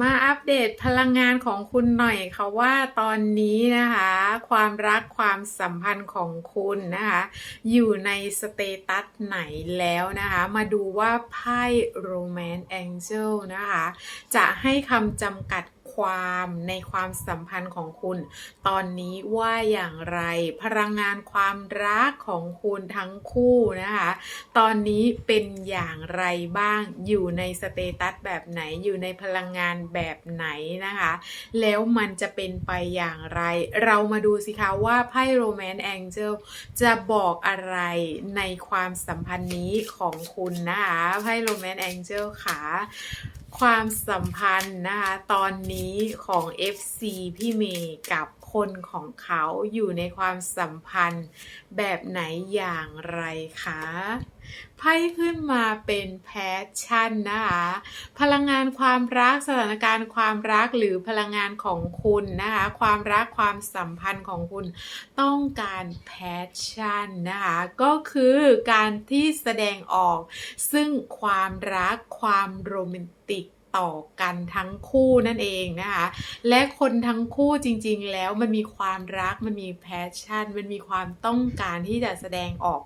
มาอัปเดตพลังงานของคุณหน่อยค่ะว่าตอนนี้นะคะ ความรักความสัมพันธ์ของคุณนะคะ อยู่ในสเตตัสไหนแล้วนะคะ มาดูว่าไพ่ Romance Angel นะคะ จะให้คำจำกัด ความในความสัมพันธ์ของคุณ ตอนนี้ว่าอย่างไรพลังงานความรักของคุณทั้งคู่นะคะ ตอนนี้เป็นอย่างไรบ้างอยู่ในสเตตัสแบบไหนอยู่ในพลังงานแบบไหนนะคะ แล้วมันจะเป็นไปอย่างไร เรามาดูสิคะว่าไพ่ Romance Angel จะบอกอะไรในความสัมพันธ์นี้ของคุณนะคะไพ่ Romance Angel ค่ะ ความสัมพันธ์นะคะตอนนี้ของ FC พี่เมย์กับคนของเขาอยู่ในความสัมพันธ์แบบไหนอย่างไรคะ ไพ่ขึ้นมาเป็นแพชชั่นนะคะพลังงานความรักสถานการณ์ความรักหรือพลังงานของคุณนะคะความรักความสัมพันธ์ของคุณต้องการแพชชั่นนะคะก็คือการที่แสดงออกซึ่งความรักความโรแมนติก ต่อกันทั้งคู่นั่นเองนะคะ และคนทั้งคู่จริงๆ แล้วมันมีความรักมันมีแพชชั่น มันมีความต้องการที่จะแสดงออก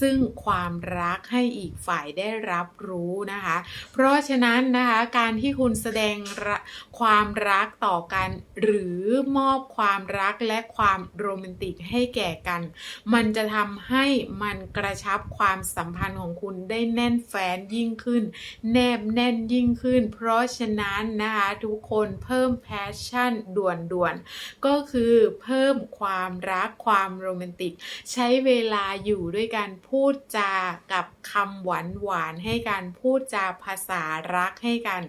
ซึ่งความรักให้อีกฝ่ายได้รับรู้นะคะ เพราะฉะนั้นนะคะการที่คุณแสดงความรักต่อกัน หรือมอบความรักและความโรแมนติกให้แก่กัน มันจะทำให้มันกระชับความสัมพันธ์ของคุณได้แน่นแฟ้นยิ่งขึ้น แนบแน่นยิ่งขึ้นเพราราะฉะนั้นนะคะทุกคนเพิ่มแพชชั่นด่วนๆ ก็คือเพิ่มความรักความโรแมนติก ใช้เวลาอยู่ด้วยกันพูดจากับคำหวานหวานให้กันพูดจาภาษารักให้กัน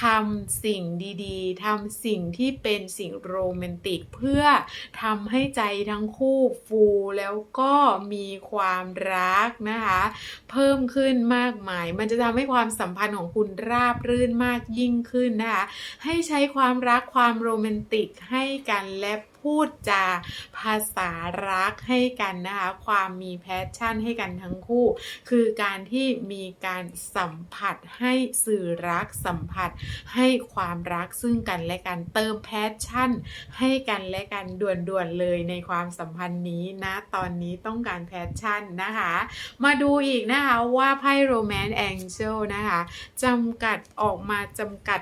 ทำสิ่งดีๆทำสิ่งที่เป็นสิ่งโรแมนติก เพื่อทำให้ใจทั้งคู่ฟูแล้วก็มีความรักนะคะ เพิ่มขึ้นมากมาย มันจะทำให้ความสัมพันธ์ของคุณราบรื่นมากากยิ่งขึ้นนะคะ ให้ใช้ความรักความโรแมนติกให้กันและ พูดจาภาษารักให้กันนะคะ ความมีแพชชั่นให้กันทั้งคู่ คือการที่มีการสัมผัสให้สื่อรักสัมผัสให้ความรักซึ่งกันและกันเติมแพชชั่น ให้กันและกันด่วนๆเลยในความสัมพันธ์นี้นะตอนนี้ต้องการแพชชั่นนะคะ มาดูอีกนะคะว่าไพ่ Romance Angel นะคะจำกัดออกมาจำกัด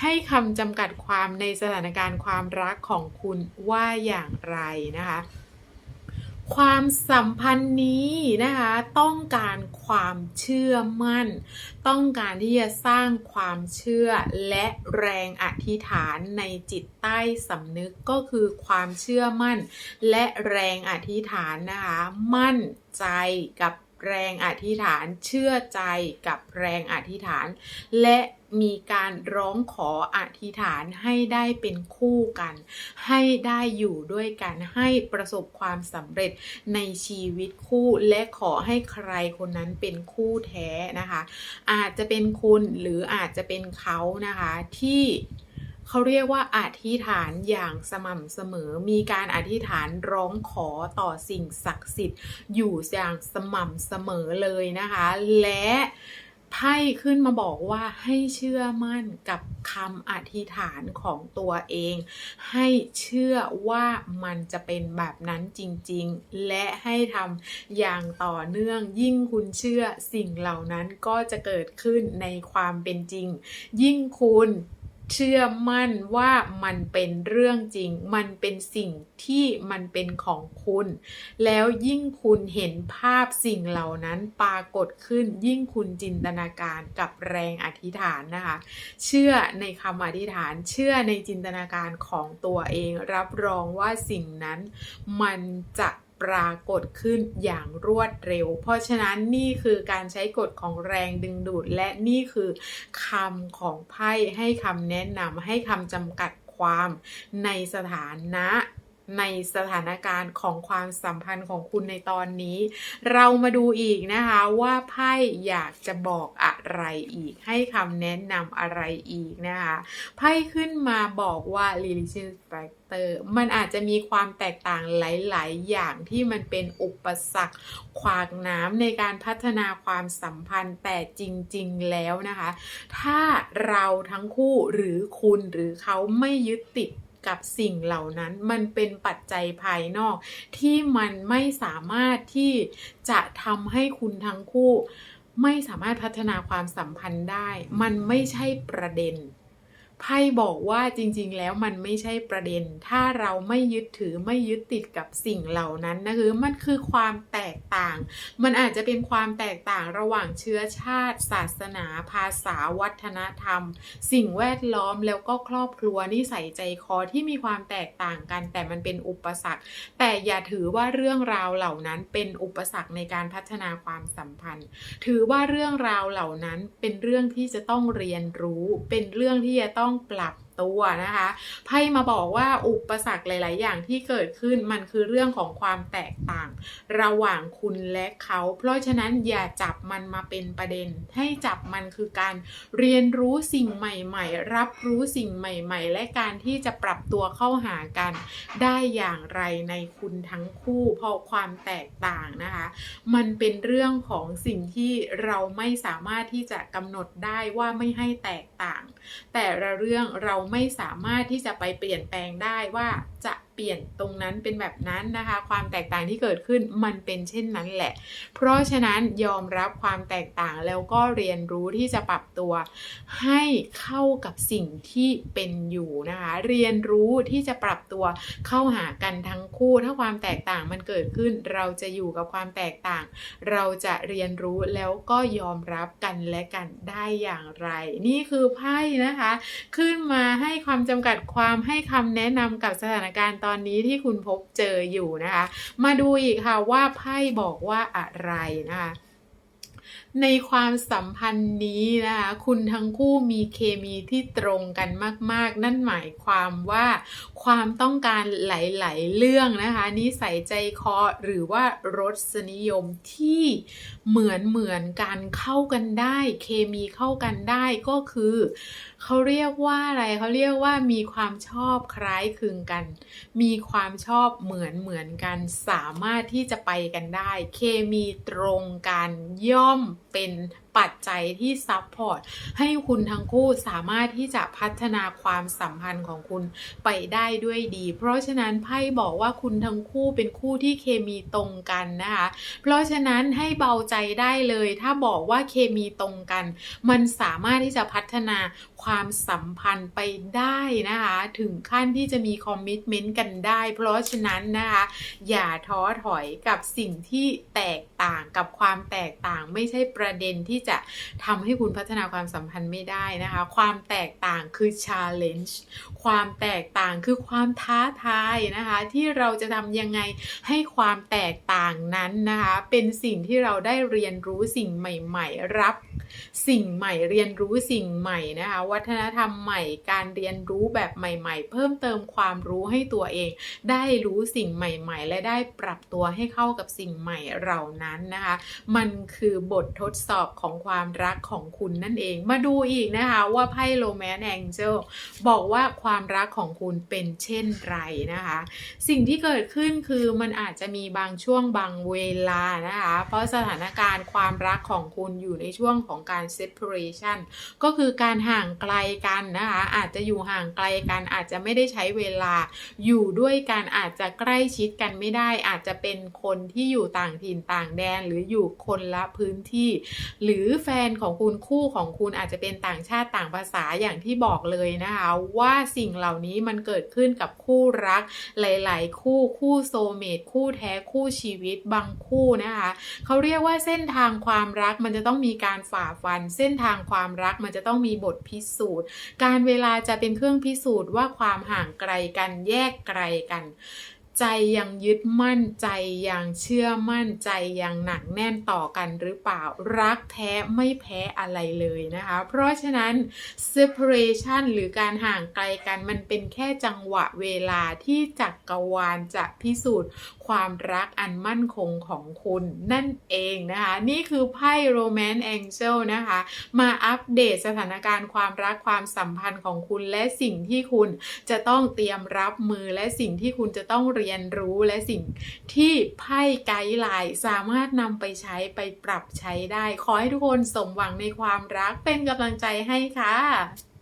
ให้คำจำกัดความในสถานการณ์ความรักของคุณว่าอย่างไรนะคะ ความสัมพันธ์นี้นะคะ ต้องการความเชื่อมั่น ต้องการที่จะสร้างความเชื่อและแรงอธิษฐานในจิตใต้สำนึกก็คือความเชื่อมั่น และแรงอธิษฐานนะคะ มั่นใจกับ แรงอธิษฐานเชื่อใจกับแรงอธิษฐาน และมีการร้องขออธิษฐานให้ได้เป็นคู่กัน ให้ได้อยู่ด้วยกันให้ประสบความสำเร็จในชีวิตคู่และขอให้ใครคนนั้นเป็นคู่แท้นะคะ อาจจะเป็นคุณหรืออาจจะเป็นเขานะคะที่ เขาเรียกว่าอธิษฐานอย่างสม่ำเสมอ มีการอธิษฐานร้องขอต่อสิ่งศักดิ์สิทธิ์ อยู่อย่างสม่ำเสมอเลยนะคะ และไพ่ขึ้นมาบอกว่าให้เชื่อมั่นกับคำอธิษฐานของตัวเอง ให้เชื่อว่ามันจะเป็นแบบนั้นจริงๆ และให้ทำอย่างต่อเนื่อง ยิ่งคุณเชื่อสิ่งเหล่านั้นก็จะเกิดขึ้นในความเป็นจริง ยิ่งคุณ เชื่อมั่นว่ามันเป็นเรื่องจริง มันเป็นสิ่งที่มันเป็นของคุณ แล้วยิ่งคุณเห็นภาพสิ่งเหล่านั้นปรากฏขึ้น ยิ่งคุณจินตนาการกับแรงอธิษฐานนะคะ เชื่อในคำอธิษฐาน เชื่อในจินตนาการของตัวเอง รับรองว่าสิ่งนั้นมันจะ ปรากฏขึ้นอย่างรวดเร็ว เพราะฉะนั้นนี่คือการใช้กฎของแรงดึงดูด และนี่คือคำของไพ่ให้คำแนะนำให้คำจำกัดความในสถานะในสถานการณ์ของความสัมพันธ์ของคุณในตอนนี้ เรามาดูอีกนะคะว่าไพ่อยากจะบอกอะ ไรอีก ให้คำแนะนำอะไรอีกนะคะไพ่ขึ้นมาบอกว่า religion factor มันอาจจะมีความแตกต่างหลาย ๆ อย่างที่มันเป็นอุปสรรคขวากหน้ำในการพัฒนาความสัมพันธ์แต่จริง ๆ แล้วนะคะ ถ้าเราทั้งคู่หรือคุณหรือเขาไม่ยึดติดกับสิ่งเหล่านั้นมันเป็นปัจจัยภายนอกที่มันไม่สามารถที่จะทำให้คุณทั้งคู่ ไม่สามารถพัฒนาความสัมพันธ์ได้ มันไม่ใช่ประเด็น ไพ่บอกว่าจริงๆ แล้วมันไม่ใช่ประเด็น ถ้าเราไม่ยึดถือไม่ยึดติดกับสิ่งเหล่านั้นนะคือมันคือความแตกต่าง มันอาจจะเป็นความแตกต่างระหว่างเชื้อชาติ ศาสนา ภาษาวัฒนธรรม สิ่งแวดล้อมแล้วก็ครอบครัวนิสัยใจคอที่มีความแตกต่างกัน แต่มันเป็นอุปสรรค แต่อย่าถือว่าเรื่องราวเหล่านั้นเป็นอุปสรรคในการพัฒนาความสัมพันธ์ ถือว่าเรื่องราวเหล่านั้นเป็นเรื่องที่จะต้องเรียนรู้ เป็นเรื่องที่จะต้องปรับ ตัวนะคะไพ่มาบอกว่าอุปสรรคหลาย ๆ อย่างที่เกิดขึ้นมันคือเรื่องของความแตกต่าง ระหว่างคุณและเขา เพราะฉะนั้นอย่าจับมันมาเป็นประเด็น ให้จับมันคือการเรียนรู้สิ่งใหม่ ๆ รับรู้สิ่งใหม่ ๆ และการที่จะปรับตัวเข้าหากัน ได้อย่างไรในคุณทั้งคู่ เพราะความแตกต่างนะคะ มันเป็นเรื่องของสิ่งที่เราไม่สามารถที่จะกำหนดได้ว่าไม่ให้แตกต่าง แต่ละเรื่องเราไม่สามารถที่จะไปเปลี่ยนแปลงได้ว่าจะ เปลี่ยนตรงนั้นเป็นแบบนั้นนะคะ ความแตกต่างที่เกิดขึ้นมันเป็นเช่นนั้นแหละ เพราะฉะนั้นยอมรับความแตกต่างแล้วก็เรียนรู้ที่จะปรับตัว ให้เข้ากับสิ่งที่เป็นอยู่นะคะ เรียนรู้ที่จะปรับตัวเข้าหากันทั้งคู่ ถ้าความแตกต่างมันเกิดขึ้น เราจะอยู่กับความแตกต่าง เราจะเรียนรู้แล้วก็ยอมรับกันและกันได้อย่างไร นี่คือไพ่นะคะ ขึ้นมาให้ความจำกัดความให้คำแนะนำกับสถานการณ์ตอนนี้ที่คุณพบเจออยู่นะคะ มาดูอีกค่ะว่าไพ่บอกว่าอะไรนะคะ ในความสัมพันธ์นี้นะคะคุณทั้งคู่มีเคมีที่ตรงกันมาก ๆ นั่นหมายความว่าความต้องการหลาย ๆ เรื่องนะคะนิสัยใจคอหรือว่ารสนิยมที่เหมือนเหมือนกันเข้ากันได้ เคมีเข้ากันได้ก็คือเขาเรียกว่าอะไรเขาเรียกว่ามีความชอบคล้ายคลึงกัน มีความชอบเหมือนเหมือนกัน สามารถที่จะไปกันได้ เคมีตรงกันย่อมเป็น ปัจจัยที่ซับพอร์ตให้คุณทั้งคู่สามารถที่จะพัฒนาความสัมพันธ์ของคุณไปได้ด้วยดี เพราะฉะนั้นไพ่บอกว่าคุณทั้งคู่เป็นคู่ที่เคมีตรงกันนะคะ เพราะฉะนั้นให้เบาใจได้เลย ถ้าบอกว่าเคมีตรงกัน มันสามารถที่จะพัฒนาความสัมพันธ์ไปได้นะคะ ถึงขั้นที่จะมีคอมมิชเมนต์กันได้ เพราะฉะนั้นนะคะ อย่าท้อถอยกับสิ่งที่แตกต่างกับความแตกต่างไม่ใช่ประเด็นที่จะทำให้คุณพัฒนาความสัมพันธ์ไม่ได้นะคะ ความแตกต่างคือ challenge ความแตกต่างคือความท้าทายนะคะ ที่เราจะทำยังไงให้ความแตกต่างนั้นนะคะ เป็นสิ่งที่เราได้เรียนรู้สิ่งใหม่ ๆ รับสิ่งใหม่เรียนรู้สิ่งใหม่นะคะ วัฒนธรรมใหม่การเรียนรู้แบบใหม่ ๆ เพิ่มเติมความรู้ให้ตัวเอง ได้รู้สิ่งใหม่ ๆ และได้ปรับตัวให้เข้ากับสิ่งใหม่เหล่านั้นนะคะ มันคือบททดสอบของความรักของคุณนั่นเอง มาดูอีกนะคะว่าไพ่โรแมนแองเจลบอกว่าความรักของคุณเป็นเช่นไรนะคะ สิ่งที่เกิดขึ้นคือมันอาจจะมีบางช่วงบางเวลานะคะ เพราะสถานการณ์ความรักของคุณอยู่ในช่วงของการ separation ก็คือการห่างไกลกันนะคะอาจจะอยู่ห่างไกลกันอาจจะไม่ได้ใช้เวลาอยู่ด้วยกันอาจจะใกล้ชิดกันไม่ได้ อาจจะเป็นคนที่อยู่ต่างถิ่นต่างแดนหรืออยู่คนละพื้นที่ หรือือแฟนของคุณคู่ของคุณอาจจะเป็นต่างชาติต่างภาษาอย่างที่บอกเลยนะคะว่าสิ่งเหล่านี้มันเกิดขึ้นกับคู่รักหลาย ๆ คู่คู่โซเมตคู่แท้คู่ชีวิตบางคู่นะคะเขาเรียกว่าเส้นทางความรักมันจะต้องมีการฝ่าฟัน เส้นทางความรักมันจะต้องมีบทพิสูจน์ การเวลาจะเป็นเครื่องพิสูจน์ว่าความห่างไกลกันแยกไกลกัน ใจยังยึดมั่นใจยังเชื่อมั่นใจยังหนักแน่นต่อกันหรือเปล่ารักแท้ไม่แพ้อะไรเลยนะคะ เพราะฉะนั้น separation หรือการห่างไกลกันมันเป็นแค่จังหวะเวลาที่จักรวาลจะพิสูจน์ ความรักอันมั่นคงของคุณนั่นเองนะคะ นี่คือไพ่ Romance Angel นะคะ มาอัปเดตสถานการณ์ความรักความสัมพันธ์ของคุณและสิ่งที่คุณจะต้องเตรียมรับมือและสิ่งที่คุณจะต้องเรียนรู้และสิ่งที่ไพ่ไกด์ไลน์สามารถนำไปใช้ไปปรับใช้ได้ ขอให้ทุกคนสมหวังในความรักเป็นกำลังใจให้ค่ะ